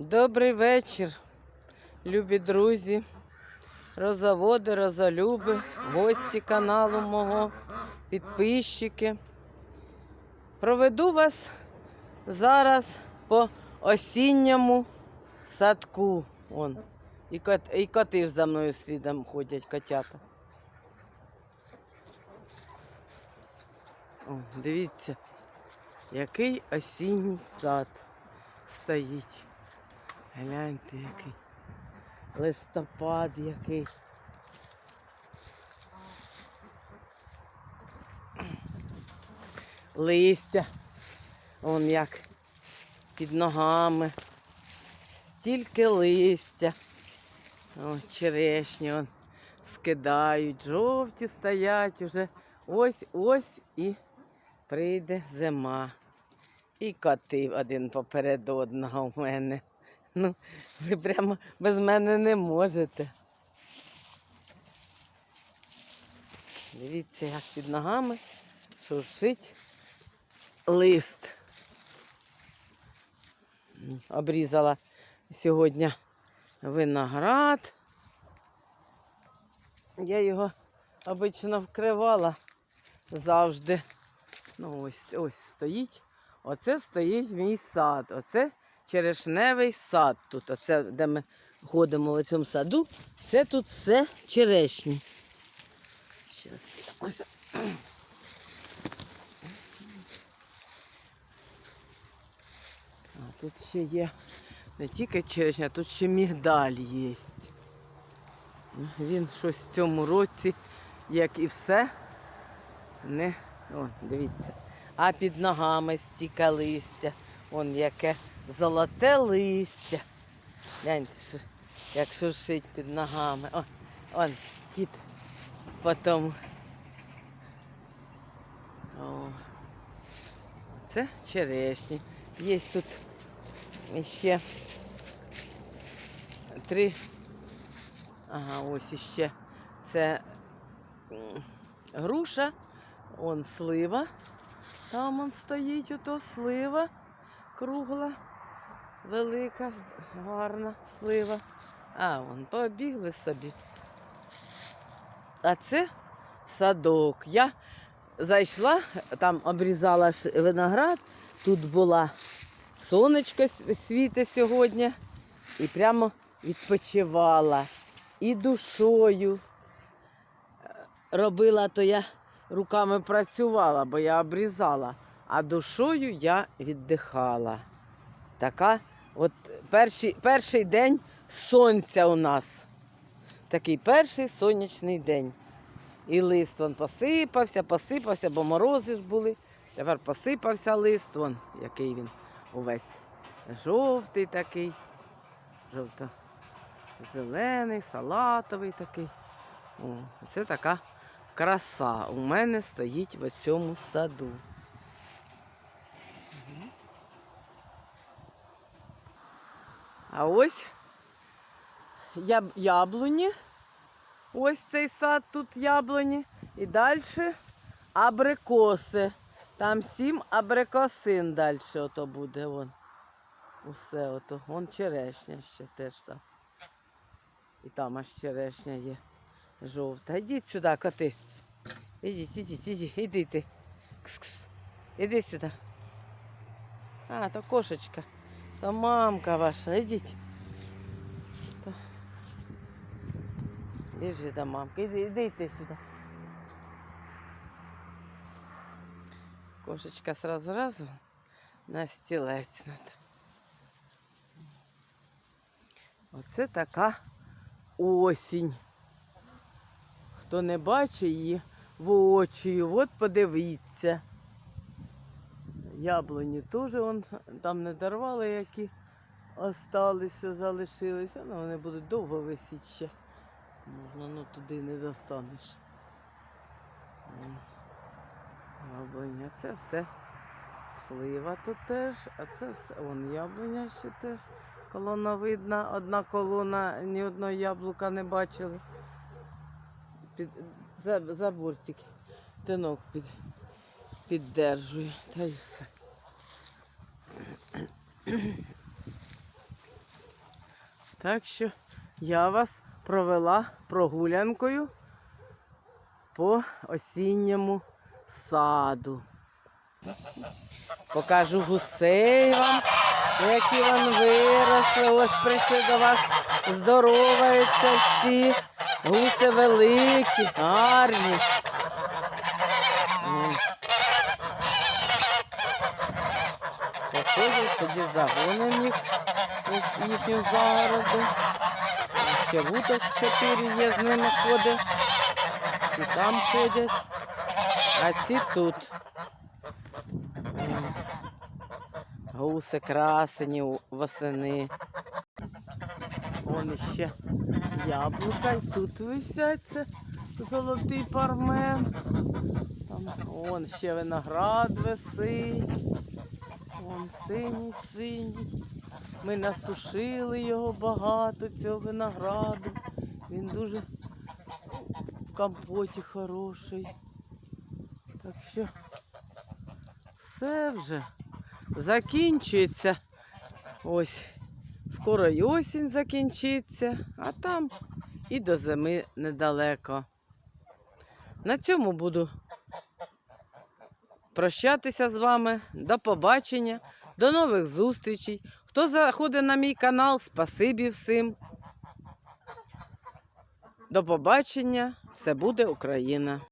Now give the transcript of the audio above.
Добрий вечір, любі друзі, розоводи, розолюби, гості каналу мого, підписчики. Проведу вас зараз по осінньому садку. Вон. І, кот, і коти ж за мною слідом ходять, котята. О, дивіться, який осінній сад стоїть. Гляньте, який листопад який. Листя. Он як під ногами. Стільки листя. О, черешні он скидають, жовті стоять уже. Ось ось і прийде зима. І коти один поперед одного в мене. Ну, ви прямо без мене не можете. Дивіться, як під ногами шуршить лист. Обрізала сьогодні виноград. Я його обично вкривала завжди. Ну, ось ось стоїть. Оце стоїть мій сад. Оце черешневий сад тут. Оце, де ми ходимо в цьому саду, це тут все черешні. Щас я ось. А тут ще є не тільки черешня, тут ще мігдаль є. Він щось в цьому році, як і все, не. О, дивіться. А під ногами стільки листя. Вон яке золоте листя. Гляньте, що, як шуршить під ногами. О, он, кіт. Потім. О. Це черешні. Є тут ще три. Ага, ось іще. Це груша, он слива. Там он стоїть ото слива кругла, велика, гарна слива. А, вон побігли собі. А це садок. Я зайшла, там обрізала виноград, тут була сонечко світе сьогодні і прямо відпочивала. І душою е, робила, то я руками працювала, бо я обрізала, а душою я віддихала. Така от перший, перший день сонця у нас. Такий перший сонячний день. І лист вон посипався, посипався, бо морози ж були. Тепер посипався лист, вон, який він увесь жовтий такий, жовто-зелений, салатовий такий. О, це така краса у мене стоїть в цьому саду. А ось яб- яблуні. Ось цей сад тут яблуні. І далі абрикоси. Там сім абрикосин далі ото буде. Вон. Усе ото. Вон черешня ще теж там. І там аж черешня є. Жовта. Ідіть сюди, коти. Ідіть, ідіть, ідіть, іди ти. Кс-кс. Іди сюди. А, то кошечка. То мамка ваша. Ідіть. Біжи до мамки. Іди, іди ти сюди. Кошечка сразу разу на стілець. надо. Оце така осінь. Хто не бачить її воочію, от подивіться. Яблуні теж он, там не дарвали, які осталися, залишилися. Ну, вони будуть довго висіти ще. Можна, ну туди не достанеш. Яблуня, це все слива тут теж, а це все. Вон яблуня ще теж. Колона видна, одна колона, ні одного яблука не бачили. Під, за, за бортик. Тинок під, піддержує. Та й все. Так що я вас провела прогулянкою по осінньому саду. Покажу гусей вам, які вони виросли. Ось прийшли до вас, здороваються всі. Гуси великі, гарні. Походять, тоді загонимо їх їхню загороду. І Ще вуток чотири є, з ними ходить. І там ходять. А ці тут. Гуси красені восени. Вон ще яблука й тут висять. Це золотий пармен. Там, вон ще виноград висить. Вон синій, синій. Ми насушили його багато, цього винограду. Він дуже в компоті хороший. Так що все вже закінчується. Ось скоро й осінь закінчиться, а там і до зими недалеко. На цьому буду прощатися з вами. До побачення, до нових зустрічей. Хто заходить на мій канал, спасибі всім. До побачення. Все буде Україна.